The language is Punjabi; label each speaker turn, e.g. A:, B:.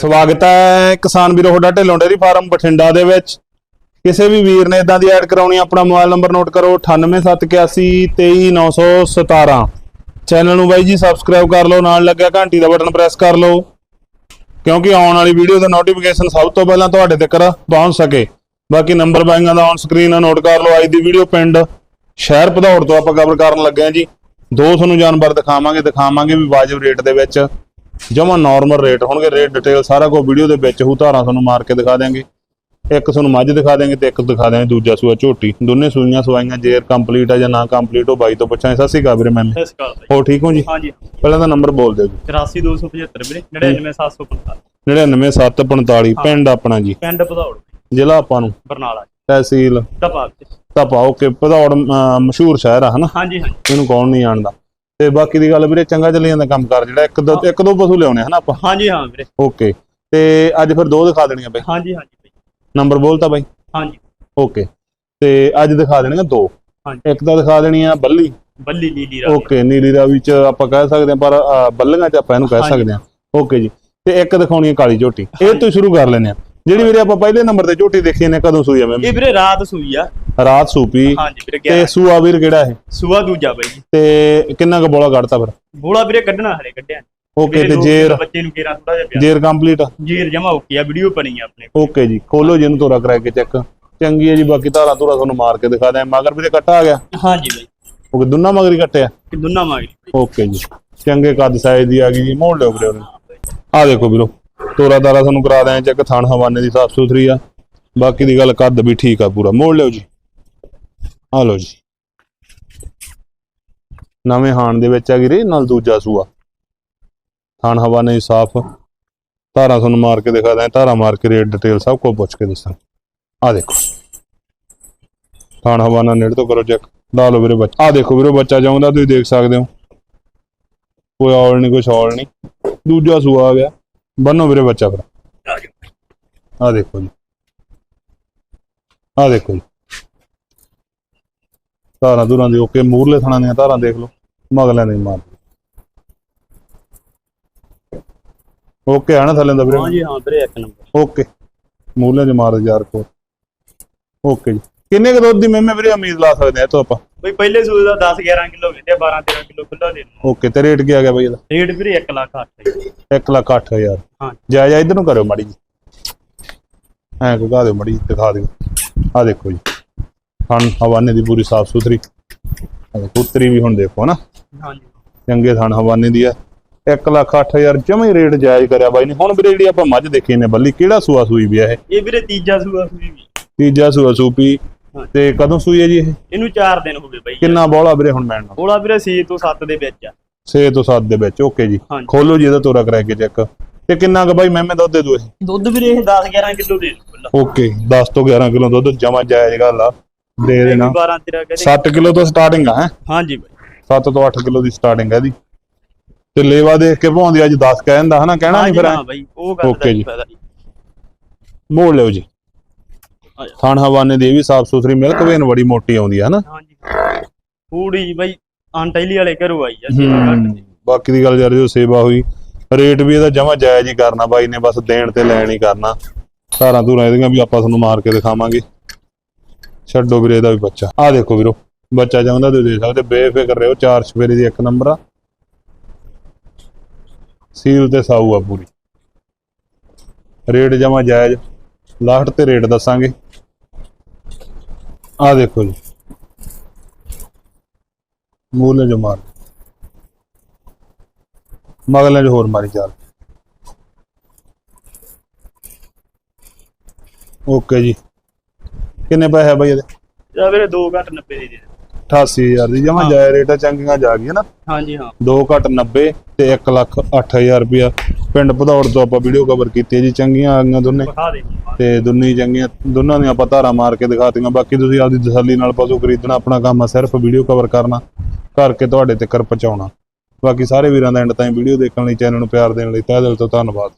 A: ਸਵਾਗਤ ਹੈ ਕਿਸਾਨ ਵੀਰੋ ਤੁਹਾਡਾ ਢਿੱਲੋਂ ਡੇਅਰੀ ਫਾਰਮ ਬਠਿੰਡਾ ਦੇ ਵਿੱਚ। ਕਿਸੇ ਵੀ ਵੀਰ ਨੇ ਇਦਾਂ ਦੀ ਐਡ ਕਰਾਉਣੀ ਆਪਣਾ ਮੋਬਾਈਲ ਨੰਬਰ ਨੋਟ ਕਰੋ 9871823917 ਚੈਨਲ ਨੂੰ ਬਾਈ ਜੀ ਸਬਸਕ੍ਰਾਈਬ ਕਰ ਲਓ, ਨਾਲ ਲੱਗਿਆ ਘੰਟੀ ਦਾ ਬਟਨ ਪ੍ਰੈਸ ਕਰ ਲਓ, ਕਿਉਂਕਿ ਆਉਣ ਵਾਲੀ ਵੀਡੀਓ ਦਾ ਨੋਟੀਫਿਕੇਸ਼ਨ ਸਭ ਤੋਂ ਪਹਿਲਾਂ ਤੁਹਾਡੇ ਤੱਕ ਪਹੁੰਚ ਸਕੇ। ਬਾਕੀ ਨੰਬਰ ਬਾਈਆਂ ਦਾ ਔਨ ਸਕਰੀਨ ਨੋਟ ਕਰ ਲਓ, ਅੱਜ ਦੀ ਵੀਡੀਓ ਪਿੰਡ ਸ਼ਹਿਰ ਭਦੌੜ ਤੋਂ ਆਪਾਂ ਕਵਰ ਕਰਨ ਲੱਗੇ ਹਾਂ ਜੀ। ਦੋ ਤੁਹਾਨੂੰ ਜਾਨਵਰ ਦਿਖਾਵਾਂਗੇ ਦਿਖਾਵਾਂਗੇ ਵੀ ਵਾਜਬ ਰੇਟ ਦੇ ਵਿੱਚ ਜਮਾ ਨਾਰਮਲ ਰੇਟ ਹੋਣਗੇ ਰੇਟ ਡਿਟੇਲ ਸਾਰਾ ਕੁਝ ਵੀਡੀਓ ਦੇ ਵਿੱਚ ਹੂ ਧਾਰਾਂ ਤੁਹਾਨੂੰ ਮਾਰ ਕੇ ਦਿਖਾ ਦਿਆਂਗੇ। ਇੱਕ ਤੁਹਾਨੂੰ ਮੱਝ ਦਿਖਾ ਦਿਆਂਗੇ ਤੇ ਇੱਕ ਦਿਖਾ ਦਿਆਂਗੇ ਦੂਜਾ ਸੂਆ ਝੋਟੀ। ਦੋਨੇ ਸੂਈਆਂ ਸਵਾਈਆਂ ਜੇਰ ਕੰਪਲੀਟ ਆ ਜਾਂ ਨਾ ਕੰਪਲੀਟ ਹੋ ਬਾਈ ਤੋਂ ਪੁੱਛਾਂ ਸਤਿ ਸ਼੍ਰੀ ਅਕਾਲ ਵੀਰੇ ਮੈਂ
B: ਸਤਿ ਸ਼੍ਰੀ ਅਕਾਲ
A: ਹੋ ਠੀਕ ਹੋ ਜੀ?
B: ਹਾਂਜੀ।
A: ਪਹਿਲਾਂ ਤਾਂ ਨੰਬਰ ਬੋਲ ਦਿਓ ਜੀ।
B: 83275 ਵੀਰੇ 99745
A: 99745 ਪਿੰਡ ਆਪਣਾ ਜੀ।
B: ਪਿੰਡ ਭਦੌੜ।
A: ਜ਼ਿਲ੍ਹਾ ਆਪਾਂ ਨੂੰ।
B: ਬਰਨਾਲਾ
A: ਤਹਿਸੀਲ।
B: ਦਪਾ
A: ਤਾਂ ਪਾਓ ਕਿ ਭਦੌੜ ਮਸ਼ਹੂਰ ਸ਼ਹਿਰ ਆ ਹਨਾ?
B: ਹਾਂਜੀ ਹਾਂਜੀ।
A: ਇਹਨੂੰ ਕੌਣ ਨਹੀਂ ਜਾਣਦਾ। ਤੇ ਬਾਕੀ ਦੀ ਗੱਲ ਵੀਰੇ ਚੰਗਾ ਚੱਲੀ ਜਾਂਦਾ ਕੰਮ ਕਰ ਜਿਹੜਾ ਇੱਕ ਦੋ ਇੱਕ ਦੋ ਪਸ਼ੂ ਲਿਆਉਣੇ ਹਨਾ ਆਪਾਂ?
B: ਹਾਂਜੀ ਹਾਂ ਵੀਰੇ।
A: ਓਕੇ। ਤੇ ਅੱਜ ਫਿਰ ਦੋ ਦਿਖਾ ਦੇਣੀਆਂ ਬਈ?
B: ਹਾਂਜੀ ਹਾਂਜੀ ਬਾਈ।
A: ਨੰਬਰ ਬੋਲਤਾ ਬਾਈ।
B: ਹਾਂਜੀ।
A: ਓਕੇ। ਤੇ ਅੱਜ ਦਿਖਾ ਦੇਣੀਆਂ ਦੋ।
B: ਹਾਂਜੀ।
A: ਇੱਕ ਤਾਂ ਦਿਖਾ ਦੇਣੀ ਆ ਬੱਲੀ।
B: ਬੱਲੀ ਨੀਲੀ ਰਾਵੀ।
A: ਓਕੇ ਨੀਲੀ ਰਾਵੀ ਚ ਆਪਾਂ ਕਹਿ ਸਕਦੇ ਹਾਂ ਪਰ ਬੱਲੀਆਂ ਚ ਆਪਾਂ ਇਹਨੂੰ ਕਹਿ। ਸਕਦੇ ਹਾਂ ਓਕੇ ਜੀ। ਤੇ ਇੱਕ ਦਿਖਾਉਣੀ ਆ ਕਾਲੀ ਝੋਟੀ। ਇਹ ਤੋਂ ਸ਼ੁਰੂ ਕਰ ਲੈਨੇ ਆ। ਜਿਹੜੀ ਵੀਰੇ ਆਪਾਂ ਪਹਿਲੇ ਨੰਬਰ ਤੇ ਝੋਟੀ ਦੇਖੀ ਨੇ ਕਦੋਂ ਸੂਈ ਆ ਮੈਂ?
B: ਇਹ ਵੀਰੇ ਰਾਤ ਸੂਈ ਆ।
A: ਰਾਤ ਸੂਪੀ
B: ਹਾਂਜੀ ਵੀਰੇ
A: ਤੇ
B: 11
A: ਸੂਆ ਵੀਰ ਕਿਹੜਾ ਇਹ?
B: ਸੂਆ ਦੂਜਾ ਬਾਈ ਜੀ।
A: ਤੇ ਕਿੰਨਾ ਕੁ ਬੋਲਾ ਕੱਢਤਾ ਫਿਰ?
B: ਬੋਲਾ ਵੀਰੇ ਕੱਢਣਾ ਹਲੇ ਕੱਢਿਆ
A: ਓਕੇ ਤੇ ਜੇਰ?
B: ਬੱਚੇ ਨੂੰ ਕੇਰਾ ਥੋੜਾ ਜਿਹਾ ਪਿਆ।
A: ਜੇਰ ਕੰਪਲੀਟ
B: ਜੇਰ ਜਮਾ ਓਕੇ ਆ ਵੀਡੀਓ ਬਣੀ ਆ ਆਪਣੇ
A: ਓਕੇ ਜੀ ਖੋਲੋ ਜੀ ਇਹਨੂੰ ਤੋਰਾ ਕਰਾ ਕੇ ਚੈੱਕ ਚੰਗੀ ਹੈ ਜੀ ਬਾਕੀ ਧਾਰਾ ਧੂਰਾ ਤੁਹਾਨੂੰ ਮਾਰ ਕੇ ਦਿਖਾ ਦਿਆਂ। ਮਗਰ ਵੀਰੇ ਕੱਟਾ ਆ ਗਿਆ?
B: ਹਾਂਜੀ ਬਾਈ।
A: ਉਹ ਦੁੰਨਾ ਮਗਰ ਹੀ ਕੱਟਿਆ
B: ਕਿ ਦੁੰਨਾ ਮਾਗਰੀ
A: ਓਕੇ ਜੀ ਚੰਗੇ ਕੱਦ ਸਾਈਜ਼ ਦੀ ਆ ਗਈ ਜੀ ਮੋੜ ਲਿਓ ਵੀਰੇ ਉਹਨੂੰ। ਆ ਦੇਖੋ ਵੀਰੋ ਤੋਰਾ ਤਾਰਾ ਤੁਹਾਨੂੰ ਕਰਾ ਦਿਆਂ ਚੈੱਕ ਥਣ ਹਵਾਨੇ ਦੀ ਸਾਫ਼ ਸੁਥਰੀ ਆ। ਬਾਕੀ ਦੀ ਗੱਲ ਕੱਦ ਵੀ ਠੀਕ ਆ ਪੂਰਾ ਮੋੜ ਲਿਓ ਜੀ। ਆ ਲਓ ਜੀ। ਨਵੇਂ ਹਾਣ ਦੇ ਵਿੱਚ ਆ ਗਈ ਰੇ ਨਾਲ ਦੂਜਾ ਸੂਆ। ਥਾਣ ਹਵਾ ਦੀ ਸਾਫ਼। ਧਾਰਾ ਤੁਹਾਨੂੰ ਮਾਰ ਕੇ ਦਿਖਾ ਦਿਆਂ, ਧਾਰਾ ਮਾਰ ਕੇ ਰੇਟ ਡਿਟੇਲ ਸਭ ਕੁਝ ਪੁੱਛ ਕੇ ਦੱਸਾਂ। ਆ ਦੇਖੋ। ਥਣ ਹਵਾਨਾ ਨੇੜੇ ਤੋਂ ਕਰੋ ਚੈੱਕ। ਲਾ ਲਓ ਵੀਰੇ ਬੱਚਾ ਆ ਦੇਖੋ ਵੀਰੇ, ਬੱਚਾ ਜਾਉਂਦਾ, ਤੁਸੀਂ ਦੇਖ ਸਕਦੇ ਹੋ। ਕੋਈ ਔਲ ਨਹੀਂ, ਕੋਈ ਔਲ ਨਹੀਂ। ਦੂਜਾ ਸੂਆ ਆ ਗਿਆ। ਬੰਨੋ ਵੀਰੇ ਬੱਚਾ ਫਿਰ।
B: ਆ
A: ਦੇਖੋ ਜੀ। ਆ ਦੇਖੋ ਜੀ। ਧਾਰਾਂ ਧੁਰਾਂ ਦੇ ਓਕੇ ਮੂਰਲੇ ਥਣਾਂ ਦੀਆਂ ਧਾਰਾਂ ਦੇਖ ਲਓ ਮਗਲਿਆਂ ਦੇ ਮਾਰ। ਓਕੇ ਆ ਨਾ ਥੱਲੇ ਦਾ ਵੀਰੇ।
B: ਹਾਂਜੀ ਹਾਂ ਵੀਰੇ ਇੱਕ ਨੰਬਰ।
A: ਓਕੇ ਮੂਰਲੇ ਦੇ ਮਾਰ ਯਾਰ ਕੋ ਓਕੇ ਜੀ। ਕਿੰਨੇ ਕੁ ਦੁੱਧ ਦੀ ਮੈਮੇ ਵੀਰੇ ਉਮੀਦ ਲਾ ਸਕਦੇ ਆ ਤੋਂ ਆਪਾਂ?
B: ਬਈ ਪਹਿਲੇ ਸੂਏ ਦਾ 10 11 ਕਿਲੋ ਵੇਚਿਆ 12 13 ਕਿਲੋ ਖੁੱਲਾ ਦੇ
A: ਓਕੇ ਤੇ ਰੇਟ ਕੀ ਆ ਗਿਆ ਬਈ ਇਹਦਾ?
B: ਰੇਟ ਵੀਰੇ 1 ਲੱਖ 8
A: 1 ਲੱਖ 8000
B: ਹਾਂ।
A: ਜਾ ਜਾ ਇਧਰ ਨੂੰ ਕਰਿਓ ਮਾੜੀ ਜੀ ਐ ਕੋ ਗਾ ਦਿਓ ਮਾੜੀ ਦਿਖਾ ਦਿਓ। ਆ ਦੇਖੋ ਜੀ। ਥਣ ਹਵਾਨੇ ਦੀ ਪੂਰੀ ਸਾਫ਼ ਸੁਥਰੀ। ਉੱਤਰੀ ਵੀ ਹੁਣ ਦੇਖੋ ਨਾ।
B: ਹਾਂਜੀ।
A: ਚੰਗੇ ਥਣ ਹਵਾਨੇ ਦੀ ਆ। 1 ਲੱਖ 8000 ਜਮੇ ਰੇਟ ਜਾਇਜ਼ ਕਰਿਆ ਬਾਈ ਨੇ। ਹੁਣ ਵੀਰੇ ਜਿਹੜੀ ਆਪਾਂ ਮੱਝ ਦੇਖੀ ਨੇ ਬੱਲੀ ਕਿਹੜਾ ਸੂਆ ਸੂਈ ਵੀ ਆ ਇਹ?
B: ਇਹ ਵੀਰੇ ਤੀਜਾ ਸੂਆ ਸੂਈ ਵੀ।
A: ਤੀਜਾ ਸੂਆ ਸੂਪੀ। ਤੇ ਕਦੋਂ ਸੂਈ ਹੈ ਜੀ ਇਹ?
B: ਇਹਨੂੰ 4 ਦਿਨ ਹੋ ਗਏ ਬਈ।
A: ਕਿੰਨਾ ਬੋਲਾ ਵੀਰੇ ਹੁਣ ਮੈਨ
B: ਬੋਲਾ ਵੀਰੇ 6 ਤੋਂ 7 ਦੇ ਵਿੱਚ ਆ।
A: 6 ਤੋਂ 7 ਦੇ ਵਿੱਚ ਓਕੇ ਜੀ। ਖੋਲੋ ਜੀ ਇਹਦਾ ਤੋਰਾ ਕਰਾ ਕੇ ਚੈੱਕ। ਤੇ ਕਿੰਨਾ ਕੁ ਬਾਈ ਮੈਮੇ ਦੁੱਧ ਦੇ ਦੂ ਇਹ?
B: ਦੁੱਧ ਵੀਰੇ ਇਹ 10 11 ਕਿਲੋ ਦੇ ਦੂ।
A: ਓਕੇ 10 ਤੋਂ 11 ਕਿਲੋ ਦੁੱਧ ਜਮਾ ਜਾਇਜ਼ ਗੱਲ ਆ। ਦੇ ਦੇਣਾ।
B: 12 13 ਕਹਿੰਦੇ।
A: 7 ਕਿਲੋ ਤੋਂ ਸਟਾਰਟਿੰਗ ਆ ਹੈ?
B: ਹਾਂਜੀ ਬਾਈ।
A: 7 ਤੋਂ 8 ਕਿਲੋ ਦੀ ਸਟਾਰਟਿੰਗ ਹੈ ਇਹਦੀ। ਤੇ ਲੇਵਾ ਦੇਖ ਕੇ ਭਾਉਂਦੀ ਅੱਜ 10 ਕਹਿੰਦਾ ਹਨਾ? ਕਹਿਣਾ ਨਹੀਂ ਫਿਰ
B: ਹਾਂ ਬਾਈ ਉਹ ਗੱਲ ਦਾ
A: ਓਕੇ ਜੀ।
B: ਨਹੀਂ ਫਾਇਦਾ ਜੀ।
A: ਮੋੜ ਲਿਓ ਜੀ।
B: ਆ ਜਾ।
A: ਥਣ ਹਵਾਨੇ ਦੀ ਇਹ ਵੀ ਸਾਫ਼ ਸੁਥਰੀ ਮਿਲਕ ਵੇਨ ਬੜੀ ਮੋਟੀ ਆਉਂਦੀ ਹੈ ਹਨਾ?
B: ਹਾਂਜੀ। ਪੂੜੀ ਜੀ ਬਾਈ ਆਂਟੈਲੀ ਵਾਲੇ ਘਰੋਂ ਆਈ ਆ ਸੇਵਾ ਘੱਟ ਦੀ।
A: ਬਾਕੀ ਦੀ ਗੱਲ ਯਾਰ ਜੋ ਸੇਵਾ ਹੋਈ ਰੇਟ ਵੀ ਇਹਦਾ ਜਮਾ ਜਾਇਜ਼ ਹੀ ਕਰਨਾ ਬਾਈ ਨੇ ਬਸ ਦੇਣ ਤੇ ਲੈਣ ਹੀ ਕਰਨਾ। ਧਾਰਾਂ ਧੂਰਾਂ ਇਹਦੀਆਂ ਵੀ ਆਪਾਂ ਤੁਹਾਨੂੰ ਮਾਰ ਕੇ ਦਿਖਾਵਾਂਗੇ। ਛੱਡੋ ਵੀਰੇ, ਇਹਦਾ ਵੀ ਬੱਚਾ। ਆਹ ਦੇਖੋ ਵੀਰੋ, ਬੱਚਾ ਚਾਹੁੰਦਾ ਤੁਸੀਂ ਦੇ ਸਕਦੇ, ਬੇਫਿਕਰ ਰਹੋ, ਚਾਰ ਸਵੇਰੇ ਦੀ ਇੱਕ ਨੰਬਰ ਆ। ਸੀਲ ਤੇ ਸਾਊ ਆ ਪੂਰੀ। ਰੇਟ ਜਮਾ ਜਾਇਜ਼ ਲਾਸਟ ਤੇ ਰੇਟ ਦੱਸਾਂਗੇ। ਆਹ ਦੇਖੋ ਜੀ। ਮੂਲੇ ਜੋ ਮਾਰ। ਮਗਲੇ ਜੋ ਹੋਰ ਮਾਰੀ ਚੱਲ। ਓਕੇ ਜੀ। ਕਿੰਨੇ ਪੈਸੇ ਆ ਬਾਈ ਇਹਦੇ?
B: ਜਾਂ ਵੀਰੇ 2 ਘੱਟ 90 ਦੇ ਦੇ
A: 88000 ਦੀ ਜਮਾ। ਜਾਇ ਰੇਟਾਂ ਚੰਗੀਆਂ ਜਾ ਗਈਆਂ ਨਾ।
B: ਹਾਂਜੀ ਹਾਂ।
A: 2 ਘੱਟ 90 ਤੇ 1 ਲੱਖ 8000 ਰੁਪਇਆ। ਪਿੰਡ ਭਦੌੜ ਤੋਂ ਆਪਾਂ ਵੀਡੀਓ ਕਵਰ ਕੀਤੀ ਹੈ ਜੀ ਚੰਗੀਆਂ ਆ ਗਈਆਂ ਦੋਨੇ।
B: ਦੇ
A: ਤੇ ਦੋਨੇ ਚੰਗੀਆਂ ਦੋਨਾਂ ਦੀਆਂ ਆਪਾਂ ਧਾਰਾਂ ਮਾਰ ਕੇ ਦਿਖਾਤੀਆਂ। ਬਾਕੀ ਤੁਸੀਂ ਆਪਦੀ ਤਸੱਲੀ ਨਾਲ ਪਸ਼ੂ ਖਰੀਦਣਾ ਆਪਣਾ ਕੰਮ ਆ ਸਿਰਫ ਵੀਡੀਓ ਕਵਰ ਕਰਨਾ ਕਰਕੇ ਤੁਹਾਡੇ ਤੱਕ ਪਹੁੰਚਾਉਣਾ। ਬਾਕੀ ਸਾਰੇ ਵੀਰਾਂ ਦਾ ਐਂਡ ਤਾਈਂ ਵੀਡੀਓ ਦੇਖਣ ਲਈ ਚੈਨਲ ਨੂੰ ਪਿਆਰ ਦੇਣ ਲਈ ਤਹਿ ਦਿਲ ਤੋਂ ਧੰਨਵਾਦ।